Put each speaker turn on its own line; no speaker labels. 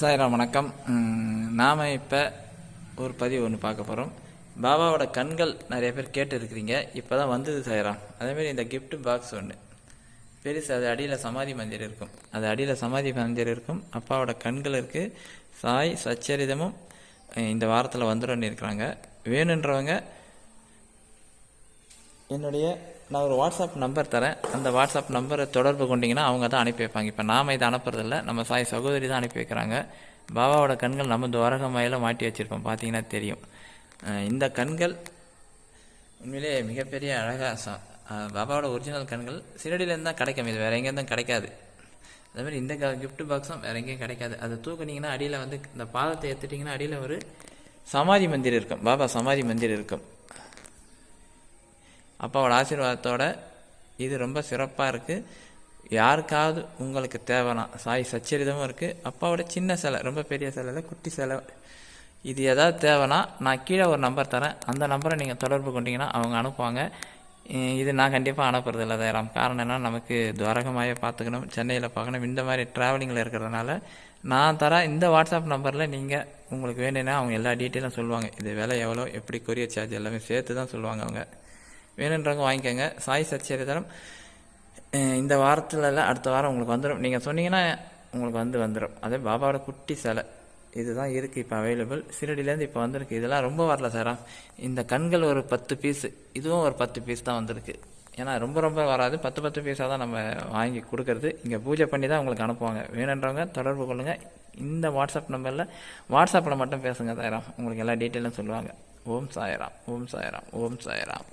சாய்ராம் வணக்கம். நாம் இப்போ ஒரு பதிவு ஒன்று பார்க்க போகிறோம் பாபாவோட கண்கள் நிறைய பேர் கேட்டு இருக்கிறீங்க இப்போ தான் வந்தது சாய்ராம். அதேமாரி இந்த கிஃப்ட் பாக்ஸ் ஒன்று பெருசு அது அடியில் சமாதி மந்திர் இருக்கும். அது அடியில் சமாதி மந்திர் இருக்கும். அப்பாவோட கண்கள் இருக்குது சாய் சச்சரிதமும் இந்த வாரத்தில் வந்துடும்னு இருக்கிறாங்க. வேணுன்றவங்க என்னுடைய நான் ஒரு வாட்ஸ்அப் நம்பர் தரேன். அந்த வாட்ஸ்அப் நம்பரை தொடர்பு கொண்டீங்கன்னா அவங்க தான் அனுப்பி வைப்பாங்க. இப்போ நாம இதை அனுப்புறதில்ல. நம்ம சாய் சகோதரி தான் அனுப்பி வைக்கிறாங்க. பாபாவோட கண்கள் நம்ம துவரகமாயில் மாட்டி வச்சுருப்போம். பார்த்தீங்கன்னா தெரியும். இந்த கண்கள் உண்மையிலே மிகப்பெரிய அழகாக ச பாபாவோட ஒரிஜினல் கண்கள் சிறடியிலேருந்து தான் கிடைக்கும். இது வேறு எங்கேருந்தும் கிடைக்காது. அதேமாதிரி இந்த இந்த கிஃப்ட் பாக்ஸும் வேறு எங்கேயும் கிடைக்காது. அதை தூக்குனீங்கன்னா அடியில் வந்து இந்த பாதத்தை எடுத்துட்டிங்கன்னா அடியில் ஒரு சமாதி மந்திர் இருக்கும். பாபா சமாதி மந்திர் இருக்கும். அப்பாவோட ஆசீர்வாதத்தோட இது ரொம்ப சிறப்பாக இருக்குது யாருக்காவது உங்களுக்கு தேவைனா சாய் சச்சரிதமும் இருக்குது அப்பாவோட சின்ன சிலை ரொம்ப பெரிய சிலை இல்லை, குட்டி சிலை. இது எதாவது தேவைன்னா நான் கீழே ஒரு நம்பர் தரேன். அந்த நம்பரை நீங்கள் தொடர்பு கொண்டீங்கன்னா அவங்க அனுப்புவாங்க. இது நான் கண்டிப்பாக அனுப்புறது இல்லை தயாராம். காரணம் என்ன நமக்கு துவரகமாயே பார்த்துக்கணும் சென்னையில் பார்க்கணும். இந்த மாதிரி ட்ராவலிங்கில் இருக்கிறதுனால நான் தர இந்த வாட்ஸ்அப் நம்பரில் நீங்கள் உங்களுக்கு வேணும்னா அவங்க எல்லா டீட்டெயிலும் சொல்லுவாங்க. இது விலை எவ்வளோ எப்படி கொரியர் சார்ஜ் எல்லாமே சேர்த்து தான் சொல்லுவாங்க அவங்க. வேணுன்றவங்க வாங்கிக்கோங்க. சாய் சச்சரிதரம் இந்த வாரத்தில் இல்லை அடுத்த வாரம் உங்களுக்கு வந்துடும் நீங்கள் சொன்னீங்கன்னா உங்களுக்கு வந்து வந்துடும் அதே பாபாவோட குட்டி சிலை. இதுதான் இருக்குது இப்போ அவைலபிள் சிறடிலேருந்து இப்போ வந்திருக்கு. இதெல்லாம் ரொம்ப வரல சாரா. இந்த கண்கள் ஒரு பத்து பீஸு இதுவும் ஒரு பத்து பீஸ் தான் வந்திருக்கு. ஏன்னா ரொம்ப ரொம்ப வராது. பத்து பத்து பீஸாக தான் நம்ம வாங்கி கொடுக்கறது. இங்கே பூஜை பண்ணி தான் உங்களுக்கு அனுப்புவாங்க. வேணுன்றவங்க தொடர்பு கொள்ளுங்கள் இந்த வாட்ஸ்அப் நம்பரில் வாட்ஸ்அப்பில் மட்டும் பேசுங்க சாயராம். உங்களுக்கு எல்லா டீட்டெயிலும் சொல்லுவாங்க. ஓம் சாயராம். ஓம் சாயராம். ஓம் சாயராம்.